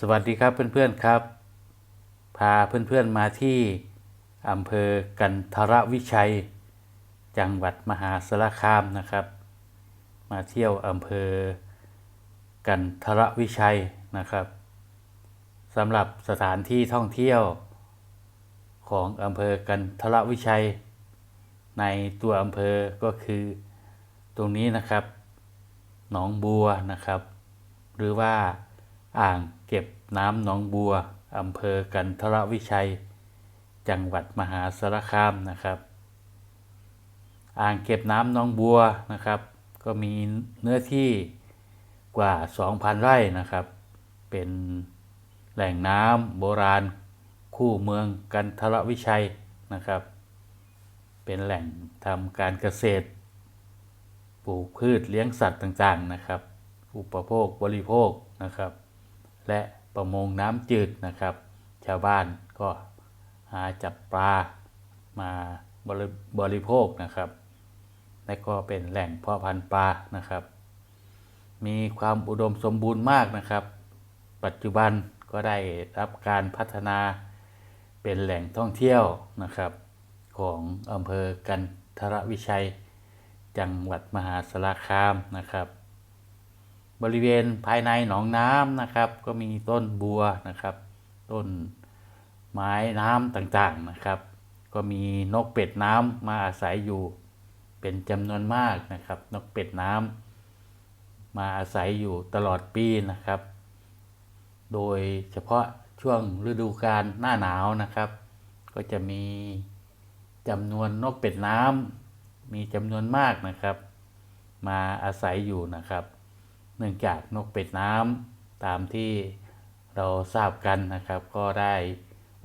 สวัสดีครับเพื่อนๆครับ พาเพื่อนๆมาที่อำเภอกันทรวิชัย จังหวัดมหาสารคามนะครับ มาเที่ยวอำเภอกันทรวิชัยนะครับสำหรับสถานที่ท่องเที่ยว ของอำเภอกันทรวิชัย ในตัวอำเภอก็คือตรงนี้นะครับ หนองบัวนะครับ หรือว่า อ่างเก็บน้ำหนองบัวอำเภอกันทรวิชัย จังหวัดมหาสารคามนะครับ อ่างเก็บน้ำหนองบัวนะครับ ก็มีเนื้อที่กว่า 2,000 ไร่นะครับ เป็นแหล่งน้ำโบราณ คู่เมืองกันทรวิชัยนะครับ เป็นแหล่งทำการเกษตร ปลูกพืชเลี้ยงสัตว์ต่างๆนะครับ อุปโภคบริโภคนะครับ และประมงน้ำจืดนะครับ ชาวบ้านก็หาจับปลามาบริบริโภคนะครับ และก็เป็นแหล่งเพาะพันธุ์ปลานะครับ มีความอุดมสมบูรณ์มากนะครับ ปัจจุบันก็ได้รับการพัฒนาเป็นแหล่งท่องเที่ยวนะครับ ของอำเภอกันทรวิชัย จังหวัดมหาสารคามนะครับ บริเวณภายในหนองน้ำนะครับ ก็มีต้นบัวนะครับ ต้นไม้น้ำต่างๆนะครับ ก็มีนกเป็ดน้ำมาอาศัยอยู่ เป็นจำนวนมากนะครับ นกเป็ดน้ำมาอาศัยอยู่ตลอดปีนะครับ โดยเฉพาะช่วงฤดูกาลหน้าหนาวนะครับ ก็จะมีจำนวนนกเป็ดน้ำมีจำนวนมากนะครับ มาอาศัยอยู่นะครับ เนื่องจากนกเป็ดน้ำตามที่เราทราบกันนะครับ ก็ได้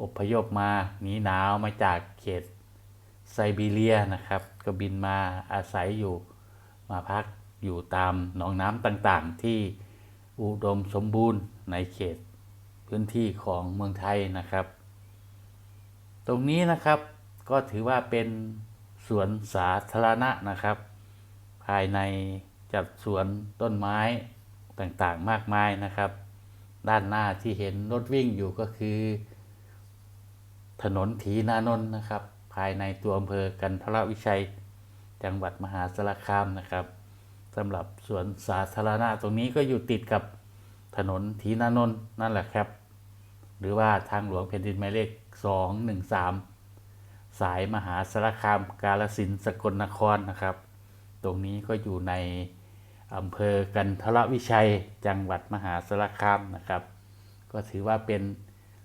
อพยพมาหนีหนาวมาจากเขตไซบีเรียนะครับ ก็บินมาอาศัยอยู่มาพักอยู่ตามหนองน้ำต่างๆ ที่อุดมสมบูรณ์ในเขตพื้นที่ของเมืองไทยนะครับ ตรงนี้นะครับก็ถือว่าเป็นสวนสาธารณะนะครับ ภายใน จัดสวนต้นไม้ต่างๆมากมายนะครับ ด้านหน้าที่เห็นรถวิ่งอยู่ก็คือ ถนนถีนานนท์นะครับ ภายในตัวอำเภอกันทรวิชัย จังหวัดมหาสารคามนะครับสำหรับสวนสาธารณะตรงนี้ก็อยู่ติดกับถนนถีนานนท์นั่นแหละครับ หรือว่าทางหลวงแผ่นดินหมายเลข 213 สายมหาสารคามกาลสินสกลนครนะครับ ตรงนี้ก็อยู่ใน อำเภอกันทรวิชัย จังหวัดมหาสารคามนะครับ ก็ถือว่าเป็น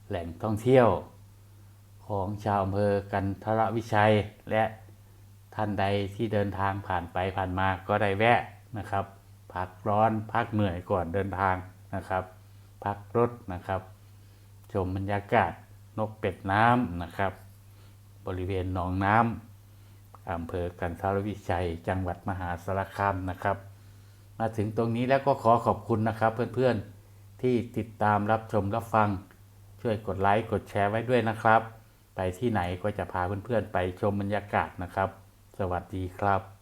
แหล่งท่องเที่ยวของชาวอำเภอกันทรวิชัย และท่านใดที่เดินทางผ่านไปผ่านมาก็ได้แวะนะครับ พักร้อนพักเหนื่อยก่อนเดินทางนะครับ พักรถนะครับ ชมบรรยากาศนกเป็ดน้ำนะครับ บริเวณหนองน้ำอำเภอกันทรวิชัย จังหวัดมหาสารคามนะครับ มาถึงตรงนี้แล้วก็ขอขอบคุณนะครับ เพื่อนๆที่ติดตามรับชมรับฟัง ช่วยกดไลค์กดแชร์ไว้ด้วยนะครับ ไปที่ไหนก็จะพาเพื่อนๆไปชมบรรยากาศนะครับ สวัสดีครับ